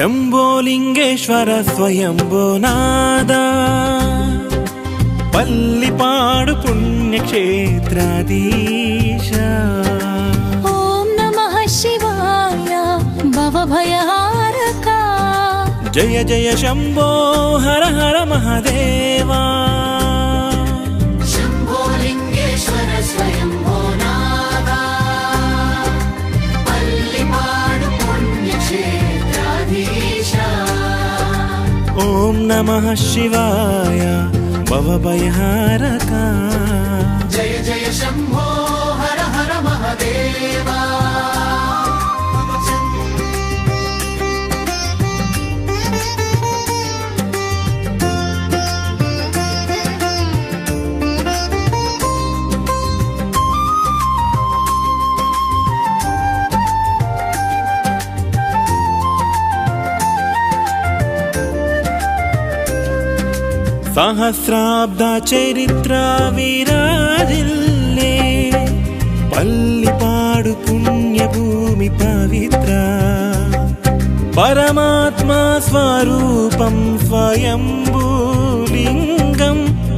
శంభోలింగేశ్వర స్వయంభోనాద. పల్లిపాడు పుణ్యక్షేత్రాధీశ. ఓం నమః శివాయ భవభయహారక. జయ జయ శంభో హర హర మహదేవా. ఓం నమః శివాయ భవభయహారక. జయ జయ శంభో హర హర మహదేవా. సహస్రాబ్ద చరిత్ర విరాజిల్లే పల్లిపాడు పుణ్యభూమి పవిత్ర. పరమాత్మ స్వరూపం స్వయంభూలింగం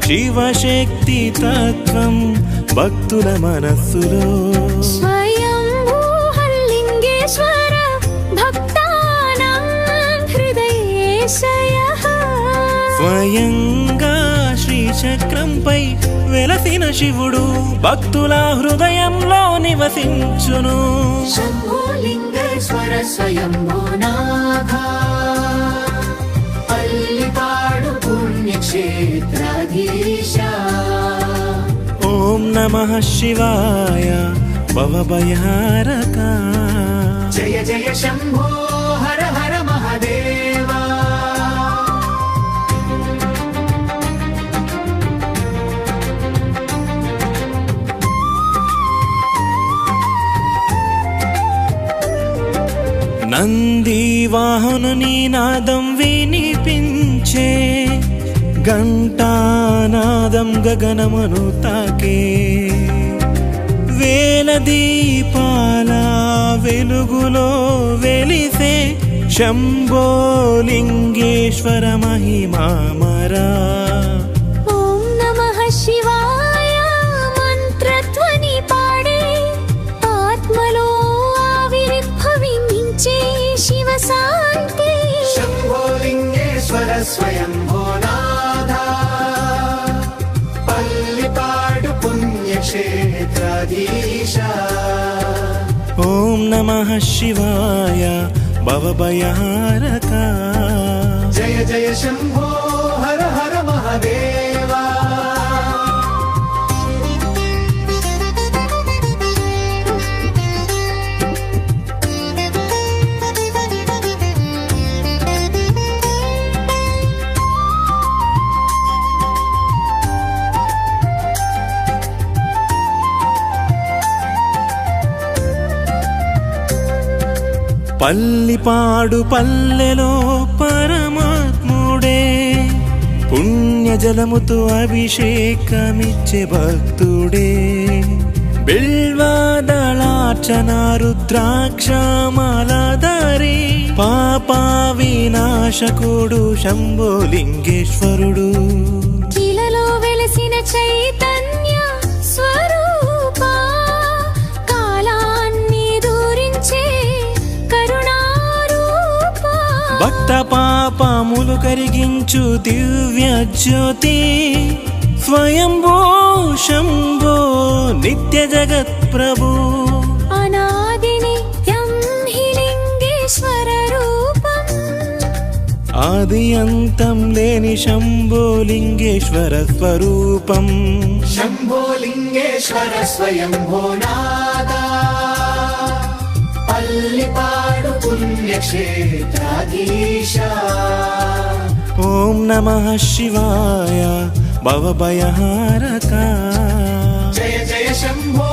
శివశక్తి తత్వం భక్తుల మనస్సులో. స్వయంగా శ్రీచక్రంపై వెలసిన శివుడు భక్తుల హృదయంలో నివసించును. శంభోలింగేశ్వర ఓం నమ శివాయ భవభయారక. జయ జయ శంభో హర హర మహదేవా నంది నాదం వినిపించే ఘంటానాదం గగనమను తాకే. వేల దీపాల వెలుగులో వెలిసే శంభోలింగేశ్వర మహిమామరా. శంభోలింగేశ్వర స్వయంభోనాథ పల్లిపాడు పుణ్యక్షేత్రాధీశ. ఓం నమ శివాయ భవభయారక. జయ జయ శంభో హర హర పల్లిపాడు పల్లెలో పరమాత్ముడే. పుణ్యజలముతో అభిషేకమిచ్చే భక్తుడే. బిల్వదళార్చన రుద్రాక్షమాలధరి పాప వినాశకుడు శంభోలింగేశ్వరుడు వెలసిన చైతన్య స్వరూప పాపములు కరిగించు దివ్య జ్యోతి. స్వయంభో శంభో నిత్య జగత్ ప్రభు. అనాది నిత్యం రూపం. ఆది అంతం లేని శంభో లింగేశ్వర స్వరూపం. శంభోలింగేశ్వర స్వయంభోనాథ పల్లిపాడు పుణ్యక్షేత్రాధీశ. ఓం నమ శివాయ భవభయహారక. జయ జయ శంభో